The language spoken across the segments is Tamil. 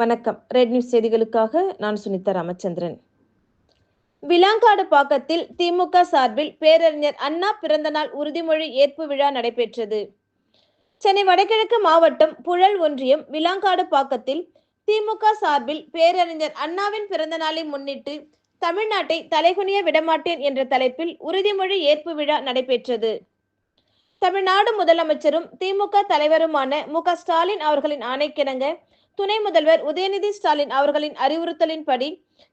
வணக்கம். ரெட் நியூஸ் செய்திகளுக்காக நான் சுனிதா ராமச்சந்திரன். விலாங்காடு பாக்கத்தில் திமுக சார்பில் பேரறிஞர் அண்ணா பிறந்தநாள் உறுதிமொழி ஏற்பு விழா நடைபெற்றது. சென்னை வடகிழக்கு மாவட்டம் புழல் ஒன்றியம் விலாங்காடு பாக்கத்தில் திமுக சார்பில் பேரறிஞர் அண்ணாவின் பிறந்த நாளை முன்னிட்டு தமிழ்நாட்டை தலைகுனிய விடமாட்டேன் என்ற தலைப்பில் உறுதிமொழி ஏற்பு விழா நடைபெற்றது. தமிழ்நாடு முதலமைச்சரும் திமுக தலைவருமான மு ஸ்டாலின் அவர்களின் ஆணைக்கிணங்க துணை முதல்வர் உதயநிதி ஸ்டாலின் அவர்களின் அறிவுறுத்தலின்படி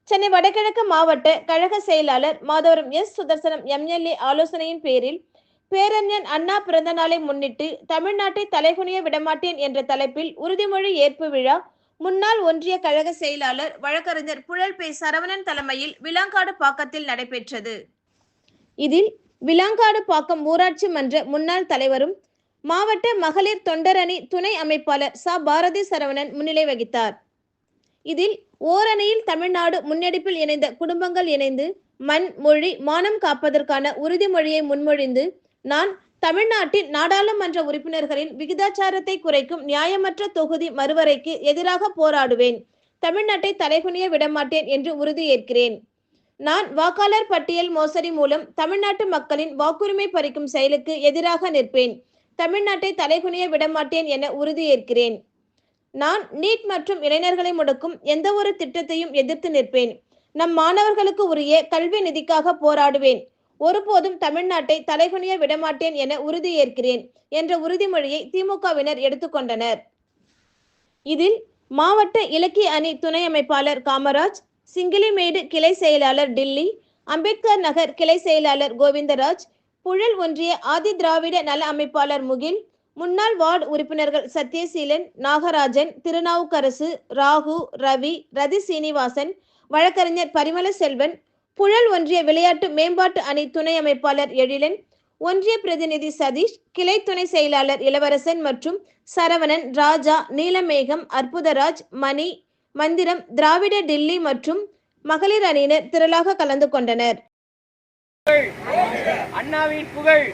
சென்னை வடகிழக்கு மாவட்ட கழக செயலாளர் மாதவரம் எஸ் சுதர்சனம் எம்எல்ஏ ஆலோசனையின் பேரில் பேரறிஞர் அண்ணா பிறந்த நாளை முன்னிட்டு தமிழ்நாட்டை தலைகுனிய விடமாட்டேன் என்ற தலைப்பில் உறுதிமொழி ஏற்பு விழா முன்னாள் ஒன்றிய கழக செயலாளர் வழக்கறிஞர் புழல் பே சரவணன் தலைமையில் விலாங்காடு பாக்கத்தில் நடைபெற்றது. இதில் விலாங்காடு பாக்கம் ஊராட்சி மன்ற முன்னாள் தலைவரும் மாவட்ட மகளிர் தொண்டரணி துணை அமைப்பாளர் ச. பாரதி சரவணன் முன்னிலை வகித்தார். இதில் ஓரணியில் தமிழ்நாடு முன்னெடுப்பில் இணைந்த குடும்பங்கள் இணைந்து மண் மொழி மானம் காப்பதற்கான உறுதிமொழியை முன்மொழிந்து நான் தமிழ்நாட்டின் நாடாளுமன்ற உறுப்பினர்களின் விகிதாச்சாரத்தை குறைக்கும் நியாயமற்ற தொகுதி மறுவரைக்கு எதிராக போராடுவேன். தமிழ்நாட்டை தலைகுனிய விடமாட்டேன் என்று உறுதியேற்கிறேன். நான் வாக்காளர் பட்டியல் மோசடி மூலம் தமிழ்நாட்டு மக்களின் வாக்குரிமை பறிக்கும் செயலுக்கு எதிராக நிற்பேன். தமிழ்நாட்டை தலைகுனிய விடமாட்டேன் என உறுதியேற்கிறேன். நான் நீட் மற்றும் இளைஞர்களை முடக்கும் எந்த ஒரு திட்டத்தையும் எதிர்த்து நிற்பேன். நம் மாணவர்களுக்கு உரிய கல்வி நிதிக்காக போராடுவேன். ஒருபோதும் தமிழ்நாட்டை தலைகுனிய விடமாட்டேன் என உறுதியேற்கிறேன் என்ற உறுதிமொழியை திமுகவினர் எடுத்துக்கொண்டனர் இதில் மாவட்ட இலக்கிய அணி துணை அமைப்பாளர் காமராஜ் சிங்கிலிமேடு கிளை செயலாளர் டில்லி அம்பேத்கர் நகர் கிளை செயலாளர் கோவிந்தராஜ் புழல் ஒன்றிய ஆதி திராவிட நல அமைப்பாளர் முகில் முன்னாள் வார்டு உறுப்பினர்கள் சத்யசீலன் நாகராஜன் திருநாவுக்கரசு ராகு ரவி ரதி சீனிவாசன் வழக்கறிஞர் பரிமள செல்வன் புழல் ஒன்றிய விளையாட்டு மேம்பாட்டு அணி துணை அமைப்பாளர் எழிலன் ஒன்றிய பிரதிநிதி சதீஷ் கிளை துணை செயலாளர் இளவரசன் மற்றும் சரவணன் ராஜா நீலமேகம் அற்புதராஜ் மணி மந்திரம் திராவிட டில்லி மற்றும் மகளிர் அணியினர் திரளாக கலந்து கொண்டனர். அண்ணாவின் புகழ்.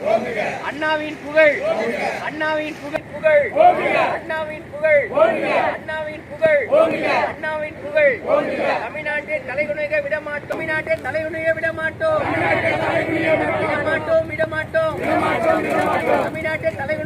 அண்ணாவின் புகழ். அண்ணாவின் புகழ். புகழ். அண்ணாவின் புகழ். அண்ணாவின் புகழ். அண்ணாவின் புகழ். தமிழ்நாட்டை தலைகுணிக விடமாட்டோம். தமிழ்நாட்டை தலைகுணிக விடமாட்டோம். விடமாட்டோம். விடமாட்டோம். தமிழ்நாட்டில் தலைகுணிக